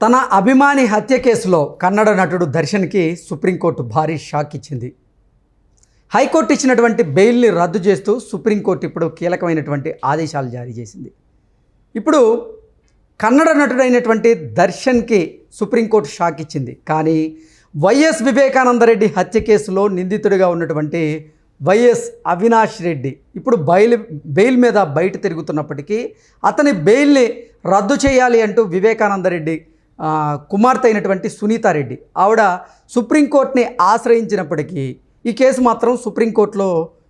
తన అభిమాని హత్య కేసులో కన్నడ నటుడు దర్శన్కి సుప్రీంకోర్టు భారీ షాక్ ఇచ్చింది. హైకోర్టు ఇచ్చినటువంటి బెయిల్ని రద్దు చేస్తూ సుప్రీంకోర్టు ఇప్పుడు కీలకమైనటువంటి ఆదేశాలు జారీ చేసింది. ఇప్పుడు కన్నడ నటుడైనటువంటి దర్శన్కి సుప్రీంకోర్టు షాక్ ఇచ్చింది. కానీ వైఎస్ వివేకానందరెడ్డి హత్య కేసులో నిందితుడిగా ఉన్నటువంటి వైఎస్ అవినాష్ రెడ్డి ఇప్పుడు బెయిల్ బెయిల్ మీద బయట తిరుగుతున్నప్పటికీ అతని బెయిల్ని రద్దు చేయాలి అంటూ వివేకానందరెడ్డి కుమార్తె అయినటువంటి సునీతారెడ్డి ఆవిడ సుప్రీంకోర్టుని ఆశ్రయించినప్పటికీ ఈ కేసు మాత్రం సుప్రీంకోర్టులో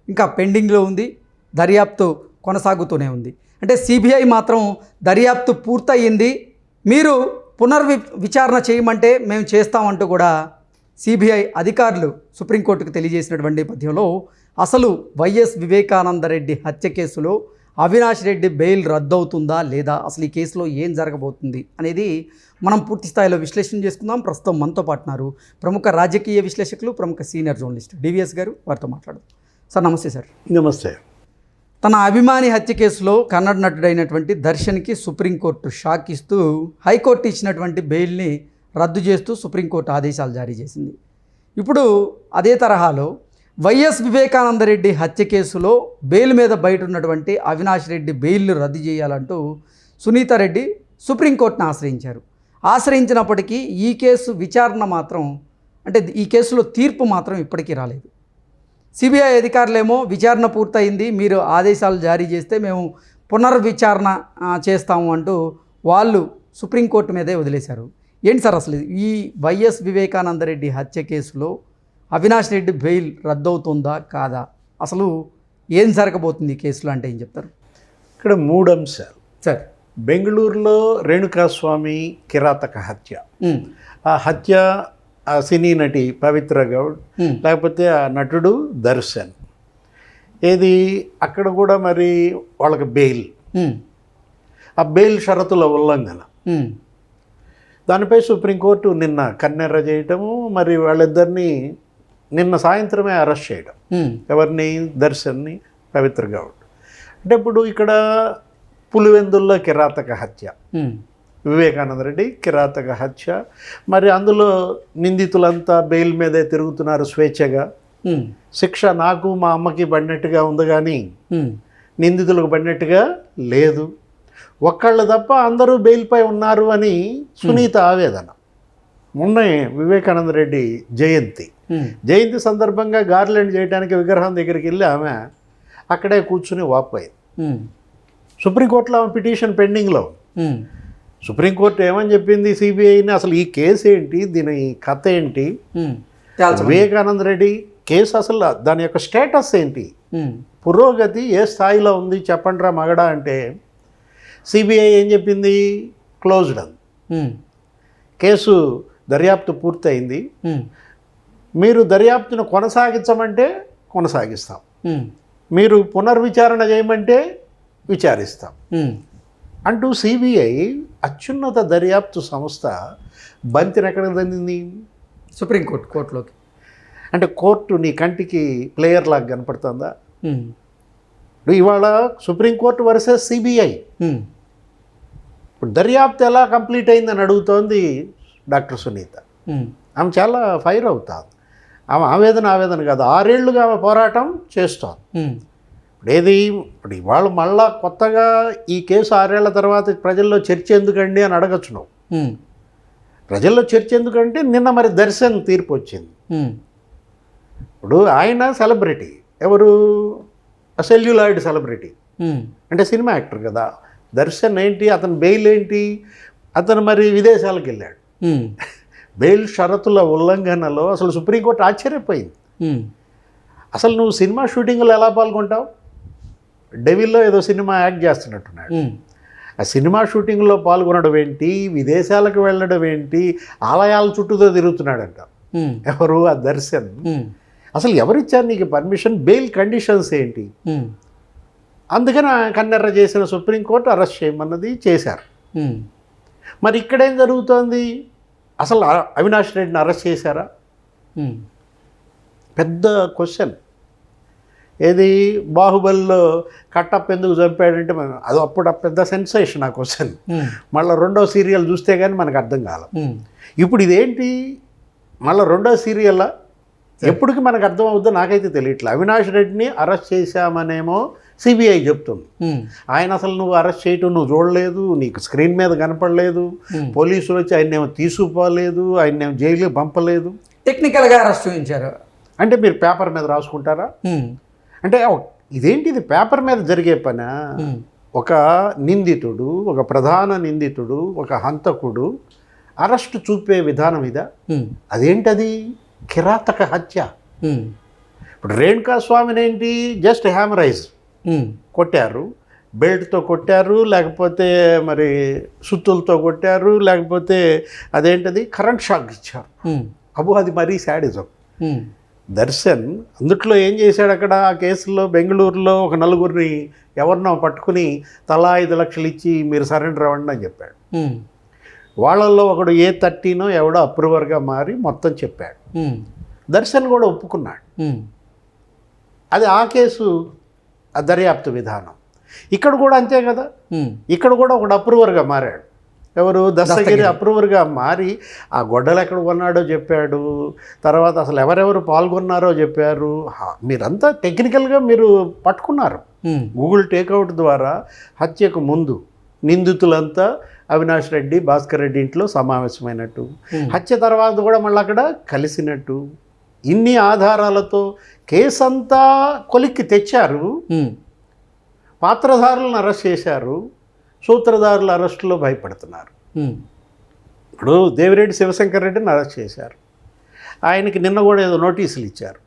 ఇంకా పెండింగ్లో ఉంది దర్యాప్తు కొనసాగుతూనే ఉంది. అంటే సిబిఐ మాత్రం దర్యాప్తు పూర్తయింది మీరు పునర్వి విచారణ చేయమంటే మేము చేస్తామంటూ కూడా సిబిఐ అధికారులు సుప్రీంకోర్టుకు తెలియజేసినటువంటి నేపథ్యంలో అసలు వైఎస్ వివేకానందరెడ్డి హత్య కేసులో అవినాష్ రెడ్డి బెయిల్ రద్దవుతుందా లేదా? అసలు ఈ కేసులో ఏం జరగబోతుంది అనేది మనం పూర్తి స్థాయిలో విశ్లేషణ చేసుకుందాం. ప్రస్తుతం మనతో పాటున్నారు ప్రముఖ రాజకీయ విశ్లేషకులు ప్రముఖ సీనియర్ జర్నలిస్ట్ డివిఎస్ గారు. వారితో మాట్లాడదాం. సార్ నమస్తే సార్. నమస్తే. తన అభిమాని హత్య కేసులో కన్నడ నటుడైనటువంటి దర్శన్కి సుప్రీంకోర్టు షాక్ ఇస్తూ హైకోర్టు ఇచ్చినటువంటి బెయిల్ని రద్దు చేస్తూ సుప్రీంకోర్టు ఆదేశాలు జారీ చేసింది. ఇప్పుడు అదే తరహాలో వైఎస్ వివేకానందరెడ్డి హత్య కేసులో బెయిల్ మీద బయట ఉన్నటువంటి అవినాష్ రెడ్డి బెయిల్ను రద్దు చేయాలంటూ సునీతారెడ్డి సుప్రీంకోర్టును ఆశ్రయించారు. ఆశ్రయించినప్పటికీ ఈ కేసు విచారణ మాత్రం అంటే ఈ కేసులో తీర్పు మాత్రం ఇప్పటికీ రాలేదు. సిబిఐ అధికారులేమో విచారణ పూర్తయింది మీరు ఆదేశాలు జారీ చేస్తే మేము పునర్విచారణ చేస్తాము అంటూ వాళ్ళు సుప్రీంకోర్టు మీదే వదిలేశారు. ఏంటి సార్ అసలు ఈ వైఎస్ వివేకానందరెడ్డి హత్య కేసులో అవినాష్ రెడ్డి బెయిల్ రద్దవుతుందా కాదా? అసలు ఏం జరగబోతుంది ఈ కేసులో అంటే ఏం చెప్తారు? ఇక్కడ మూడు అంశాలు. సార్. బెంగళూరులో రేణుకాస్వామి కిరాతక హత్య. ఆ హత్య ఆ సినీ నటి పవిత్ర గౌడ్ లేకపోతే ఆ నటుడు దర్శన్. ఏది అక్కడ కూడా మరి వాళ్ళకి బెయిల్. ఆ బెయిల్ షరతుల ఉల్లంఘన. దానిపై సుప్రీంకోర్టు నిన్న కన్నెర్ర చేయటము మరి వాళ్ళిద్దరిని నిన్న సాయంత్రమే అరెస్ట్ చేయడం. ఎవరిని? దర్శన్ని పవిత్ర గౌడ్ అంటే ఇప్పుడు ఇక్కడ పులివెందుల్లో కిరాతక హత్య. వివేకానంద రెడ్డి కిరాతక హత్య. మరి అందులో నిందితులంతా బెయిల్ మీదే తిరుగుతున్నారు స్వేచ్ఛగా. శిక్ష నాకు మా అమ్మకి పడినట్టుగా ఉంది కానీ నిందితులకు పడినట్టుగా లేదు. ఒక్కళ్ళు తప్ప అందరూ బెయిల్పై ఉన్నారు అని సునీత ఆవేదన. మొన్న వివేకానంద రెడ్డి జయంతి. జయంతి సందర్భంగా గార్లెండ్ చేయడానికి విగ్రహం దగ్గరికి వెళ్ళి ఆమె అక్కడే కూర్చుని వాపోయింది సుప్రీంకోర్టులో ఆమె పిటిషన్ పెండింగ్లో సుప్రీంకోర్టు ఏమని చెప్పింది సిబిఐని? అసలు ఈ కేసు ఏంటి దీని కథ ఏంటి. వివేకానంద రెడ్డి కేసు అసలు దాని యొక్క స్టేటస్ ఏంటి? పురోగతి ఏ స్థాయిలో ఉంది? చెప్పండిరా మగడా అంటే సిబిఐ ఏం చెప్పింది? క్లోజ్డ్ అంది. కేసు దర్యాప్తు పూర్తయింది. మీరు దర్యాప్తును కొనసాగించమంటే కొనసాగిస్తాం. మీరు పునర్విచారణ చేయమంటే విచారిస్తాం. అంటూ సిబిఐ అత్యున్నత దర్యాప్తు సంస్థ బంతిని ఎక్కడ దందింది? సుప్రీంకోర్టు కోర్టులోకి. అంటే కోర్టు నీ కంటికి ప్లేయర్ లాగా కనపడుతుందా? ఇవాళ సుప్రీంకోర్టు వర్సెస్ సిబిఐ. ఇప్పుడు దర్యాప్తు ఎలా కంప్లీట్ అయిందని అడుగుతోంది డాక్టర్ సునీత. ఆమె చాలా ఫైర్ అవుతుంది. ఆమె ఆవేదన ఆవేదన కాదు ఆరేళ్ళుగా ఆమె పోరాటం చేస్తోంది. ఉమ్, ఇప్పుడు ఏది ఇప్పుడు ఇవాళ మళ్ళా కొత్తగా ఈ కేసు ఆరేళ్ళ తర్వాత ప్రజల్లో చర్చ ఎందుకండి అని అడగచ్చు నువ్వు. ప్రజల్లో చర్చ ఎందుకంటే నిన్న మరి దర్శన్ తీర్పు వచ్చింది. ఇప్పుడు ఆయన సెలబ్రిటీ ఎవరు? Celluloid celebrity. అంటే సినిమా యాక్టర్ కదా. దర్శన్ ఏంటి అతని బెయిల్ ఏంటి అతను మరి విదేశాలకు వెళ్ళాడు. బెయిల్ షరతుల ఉల్లంఘనలో అసలు సుప్రీంకోర్టు ఆశ్చర్యపోయింది. అసలు నువ్వు సినిమా షూటింగ్లో ఎలా పాల్గొంటావు? డెవిల్లో ఏదో సినిమా యాక్ట్ చేస్తున్నట్టున్నాడు. ఆ సినిమా షూటింగ్లో పాల్గొనడం ఏంటి? విదేశాలకు వెళ్ళడం ఏంటి? ఆలయాల చుట్టూతో తిరుగుతున్నాడంట. ఎవరు? ఆ దర్శన్. అసలు ఎవరిచ్చారు నీకు పర్మిషన్? బెయిల్ కండిషన్స్ ఏంటి? అందుకని కన్నెర్ర చేసిన సుప్రీంకోర్టు అరెస్ట్ చేయమన్నది చేశారు. మరి ఇక్కడేం జరుగుతోంది? అసలు అవినాష్ రెడ్డిని అరెస్ట్ చేశారా? పెద్ద క్వశ్చన్. ఏది? బాహుబలిలో కట్టప్ప ఎందుకు చంపాడంటే మనం అది అప్పుడు పెద్ద సెన్సేషన్ ఆ క్వశ్చన్. మళ్ళీ రెండో సీరియల్ చూస్తే కానీ మనకు అర్థం కాలం. ఇప్పుడు ఇదేంటి? మళ్ళీ రెండో సీరియల్? ఎప్పటికి మనకు అర్థం అవుద్దో నాకైతే తెలియట్లే. అవినాష్ రెడ్డిని అరెస్ట్ చేశామనేమో సిబిఐ చెప్తుంది. ఆయన అసలు నువ్వు అరెస్ట్ చేయటం నువ్వు చూడలేదు నీకు స్క్రీన్ మీద కనపడలేదు. పోలీసులు వచ్చి ఆయన ఏమో తీసుకుపోలేదు ఆయన ఏమో జైలు పంపలేదు. టెక్నికల్గా అరెస్ట్ చూపించారు అంటే మీరు పేపర్ మీద రాసుకుంటారా? అంటే ఇదేంటి ఇది పేపర్ మీద జరిగే పనా? ఒక నిందితుడు ఒక ప్రధాన నిందితుడు ఒక హంతకుడు అరెస్ట్ చూపే విధానం ఇదా? అదేంటది? కిరాతక హత్య. ఇప్పుడు రేణుకా స్వామిని ఏంటి? జస్ట్ హ్యామరైజ్. కొట్టారు. బెల్ట్తో కొట్టారు లేకపోతే మరి సుత్తులతో కొట్టారు లేకపోతే అదేంటది? కరెంట్ షాక్ ఇచ్చారు. అబ్బో అది మరీ శాడిజం దర్శన్ అందుట్లో ఏం చేశాడు అక్కడ? ఆ కేసులో బెంగళూరులో ఒక నలుగురిని ఎవరినో పట్టుకుని తలా ఐదు లక్షలు ఇచ్చి మీరు సరెండర్ అవ్వండి అని చెప్పాడు. వాళ్ళల్లో ఒకడు ఏ థర్టీనో ఎవడో అప్రూవర్గా మారి మొత్తం చెప్పాడు. దర్శన్ కూడా ఒప్పుకున్నాడు. అది ఆ కేసు దర్యాప్తు విధానం. ఇక్కడ కూడా అంతే కదా? ఇక్కడ కూడా ఒకడు అప్రూవర్గా మారాడు. ఎవరు? దస్తగిరి. అప్రూవర్గా మారి ఆ గొడ్డలు ఎక్కడ కొన్నాడో చెప్పాడు. తర్వాత అసలు ఎవరెవరు పాల్గొన్నారో చెప్పారు. మీరంతా టెక్నికల్గా మీరు పట్టుకున్నారు. గూగుల్ టేక్అవుట్ ద్వారా హత్యకు ముందు నిందితులంతా అవినాష్ రెడ్డి భాస్కర్ రెడ్డి ఇంట్లో సమావేశమైనట్టు. హత్య తర్వాత కూడా మళ్ళీ అక్కడ కలిసినట్టు. ఇన్ని ఆధారాలతో కేసంతా కొలిక్కి తెచ్చారు. పాత్రధారులను అరెస్ట్ చేశారు. సూత్రధారుల అరెస్టులో భయపడుతున్నారు. ఇప్పుడు దేవిరెడ్డి శివశంకర్ రెడ్డిని అరెస్ట్ చేశారు. ఆయనకి నిన్న కూడా ఏదో నోటీసులు ఇచ్చారు.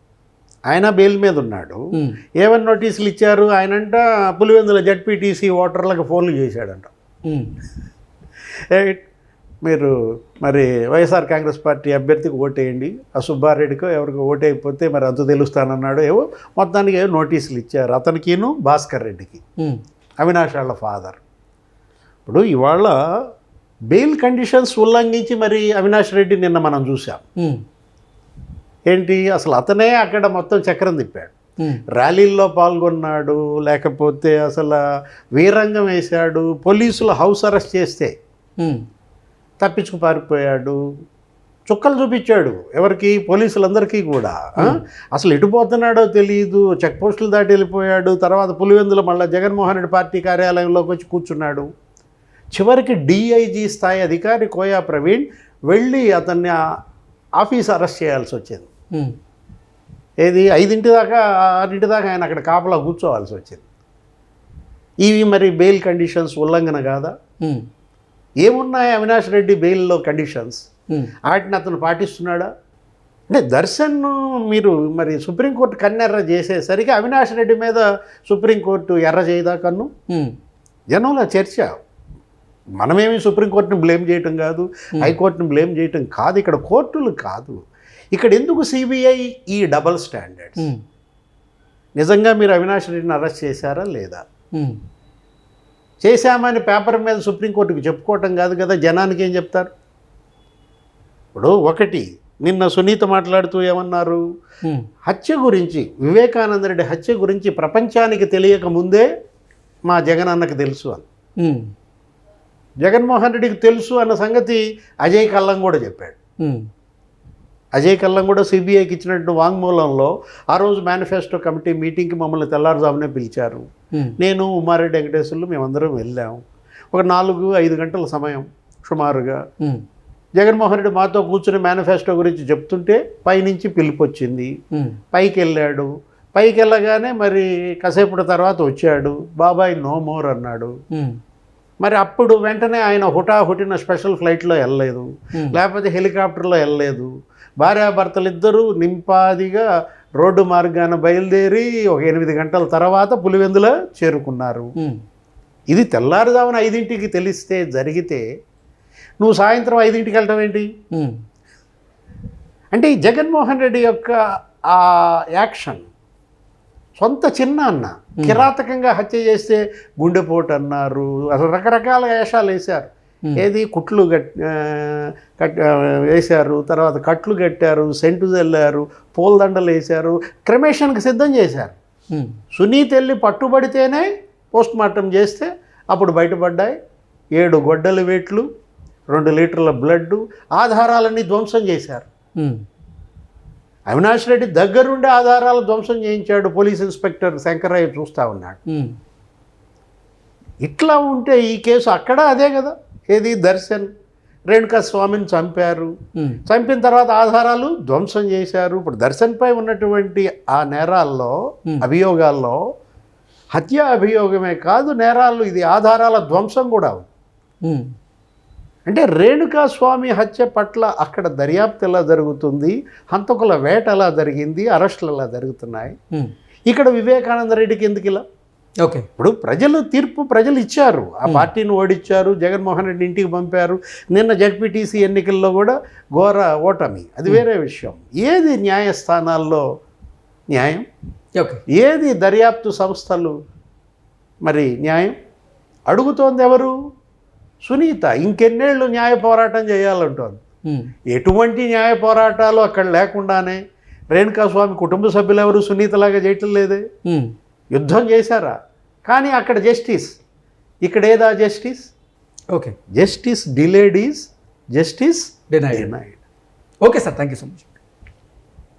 ఆయన బెయిల్ మీద ఉన్నాడు. ఏమని నోటీసులు ఇచ్చారు? ఆయనంట పులివెందుల జడ్పీటీసీ ఓటర్లకు ఫోన్లు చేశాడంట. మీరు మరి వైఎస్ఆర్ కాంగ్రెస్ పార్టీ అభ్యర్థికి ఓటేయండి. ఆ సుబ్బారెడ్డికో ఎవరికో ఓటేయకపోతే మరి అంత తెలుస్తానన్నాడు ఏవో మొత్తానికి ఏవో నోటీసులు ఇచ్చారు. అతనికిను భాస్కర్ రెడ్డికి. అవినాష్ వాళ్ళ ఫాదర్. ఇప్పుడు ఇవాళ బెయిల్ కండిషన్స్ ఉల్లంఘించి మరి అవినాష్ రెడ్డి నిన్న మనం చూసాం ఏంటి? అసలు అతనే అక్కడ మొత్తం చక్రం తిప్పాడు. ర్యాలీల్లో పాల్గొన్నాడు లేకపోతే అసలు వీరంగం వేశాడు పోలీసులు హౌస్ అరెస్ట్ చేస్తే తప్పించుకు పారిపోయాడు. చుక్కలు చూపించాడు ఎవరికి? పోలీసులందరికీ కూడా? అసలు ఎటు పోతున్నాడో తెలియదు చెక్ పోస్టులు దాటి వెళ్ళిపోయాడు. తర్వాత పులివెందులు మళ్ళీ జగన్మోహన్ రెడ్డి పార్టీ కార్యాలయంలోకి వచ్చి కూర్చున్నాడు. చివరికి డిఐజీ స్థాయి అధికారి కోయా ప్రవీణ్ వెళ్ళి అతన్ని ఆఫీస్ అరెస్ట్ చేయాల్సి వచ్చింది. ఏది? ఐదింటి దాకా ఆరింటి దాకా ఆయన అక్కడ కాపలా కూర్చోవాల్సి వచ్చింది. ఇవి మరి బెయిల్ కండిషన్స్ ఉల్లంఘన కాదా? ఏమున్నాయి అవినాష్ రెడ్డి బెయిల్లో కండిషన్స్ వాటిని అతను పాటిస్తున్నాడా? అంటే దర్శన్ మీరు మరి సుప్రీంకోర్టు కన్నెర్ర చేసేసరికి అవినాష్ రెడ్డి మీద సుప్రీంకోర్టు ఎర్ర చేయదా కన్ను? జనంలో చర్చ. మనమేమి సుప్రీంకోర్టుని బ్లేమ్ చేయటం కాదు హైకోర్టుని బ్లేమ్ చేయటం కాదు ఇక్కడ కోర్టులు కాదు. ఇక్కడ ఎందుకు సిబిఐ ఈ డబల్ స్టాండర్డ్స్? నిజంగా మీరు అవినాష్ రెడ్డిని అరెస్ట్ చేశారా లేదా? చేశామని పేపర్ మీద సుప్రీంకోర్టుకి చెప్పుకోవటం కాదు కదా జనానికి ఏం చెప్తారు? ఇప్పుడు ఒకటి నిన్న సునీత మాట్లాడుతూ ఏమన్నారు? హత్య గురించి వివేకానంద రెడ్డి హత్య గురించి ప్రపంచానికి తెలియక ముందే మా జగన్ అన్నకు తెలుసు అని. జగన్మోహన్ రెడ్డికి తెలుసు అన్న సంగతి అజయ్ కల్లం కూడా చెప్పాడు. అజయ్ కల్లం కూడా సిబిఐకి ఇచ్చినట్టు వాంగ్మూలంలో ఆ రోజు మేనిఫెస్టో కమిటీ మీటింగ్కి మమ్మల్ని తెల్లారుజామునే పిలిచారు. నేను ఉమారెడ్డి వెంకటేశ్వర్లు మేమందరం వెళ్ళాము ఒక నాలుగు ఐదు గంటల సమయం సుమారుగా. జగన్మోహన్ రెడ్డి మాతో కూర్చుని మేనిఫెస్టో గురించి చెప్తుంటే పైనుంచి పిలుపు వచ్చింది. పైకి వెళ్ళాడు పైకి వెళ్ళగానే మరి కాసేపటి తర్వాత వచ్చాడు. బాబాయ్ నో మోర్ అన్నాడు. మరి అప్పుడు వెంటనే ఆయన హుటాహుటిన స్పెషల్ ఫ్లైట్లో వెళ్ళలేదు. లేకపోతే హెలికాప్టర్లో వెళ్ళలేదు. భార్యాభర్తలు ఇద్దరూ నింపాదిగా రోడ్డు మార్గాన బయలుదేరి ఒక ఎనిమిది గంటల తర్వాత పులివెందుల చేరుకున్నారు. ఇది తెల్లారుజామున ఐదింటికి తెలిస్తే జరిగితే నువ్వు సాయంత్రం ఐదింటికి వెళ్ళటం ఏంటి? అంటే ఈ జగన్మోహన్ రెడ్డి యొక్క ఆ యాక్షన్ సొంత చిన్న అన్న. కిరాతకంగా హత్య చేస్తే గుండెపోటు అన్నారు. అసలు రకరకాల వేషాలు వేశారు. ఏది? కుట్లు కట్ వేశారు. తర్వాత కట్లు కట్టారు. సెంటు చల్లారు పూలదండలు వేశారు. క్రమేషన్కి సిద్ధం చేశారు. సునీత వెళ్ళి పట్టుబడితేనే పోస్ట్ మార్టం చేస్తే అప్పుడు బయటపడ్డాయి. ఏడు గొడ్డలి వేట్లు రెండు లీటర్ల బ్లడ్ ఆధారాలన్నీ ధ్వంసం చేశారు. అవినాష్ రెడ్డి దగ్గరుండే ఆధారాలు ధ్వంసం చేయించాడు పోలీస్ ఇన్స్పెక్టర్ శంకరయ్య చూస్తూ ఉన్నాడు. ఇట్లా ఉంటే ఈ కేసు అక్కడ అదే కదా? ఏది? దర్శన్ రేణుకా స్వామిని చంపారు. చంపిన తర్వాత ఆధారాలు ధ్వంసం చేశారు. ఇప్పుడు దర్శన్పై ఉన్నటువంటి ఆ నేరాల్లో. అభియోగాల్లో హత్య అభియోగమే కాదు నేరాలు ఇది ఆధారాల ధ్వంసం కూడా ఉంది. అంటే రేణుకా స్వామి హత్య పట్ల అక్కడ దర్యాప్తు ఎలా జరుగుతుంది? హంతకుల వేట ఎలా జరిగింది? అరెస్టులు ఎలా జరుగుతున్నాయి? ఇక్కడ వివేకానంద రెడ్డికి ఎందుకు ఇలా? ఓకే. ఇప్పుడు ప్రజలు తీర్పు ప్రజలు ఇచ్చారు. ఆ పార్టీని ఓడించారు జగన్మోహన్ రెడ్డి ఇంటికి పంపారు. నిన్న జడ్పీటీసీ ఎన్నికల్లో కూడా ఘోర ఓటమి. అది వేరే విషయం. ఏది న్యాయస్థానాల్లో న్యాయం? ఓకే. ఏది దర్యాప్తు సంస్థలు? మరి న్యాయం? అడుగుతోంది ఎవరు? సునీత ఇంకెన్నేళ్ళు న్యాయ పోరాటం చేయాలంటోంది. ఎటువంటి న్యాయ పోరాటాలు అక్కడ లేకుండానే రేణుకాస్వామి కుటుంబ సభ్యులు ఎవరు సునీతలాగా చేయటం లేదే? యుద్ధం చేశారా? కానీ అక్కడ జస్టిస్. ఇక్కడ ఏదా justice? Okay. Justice delayed is justice denied denied. Okay sir thank you so much.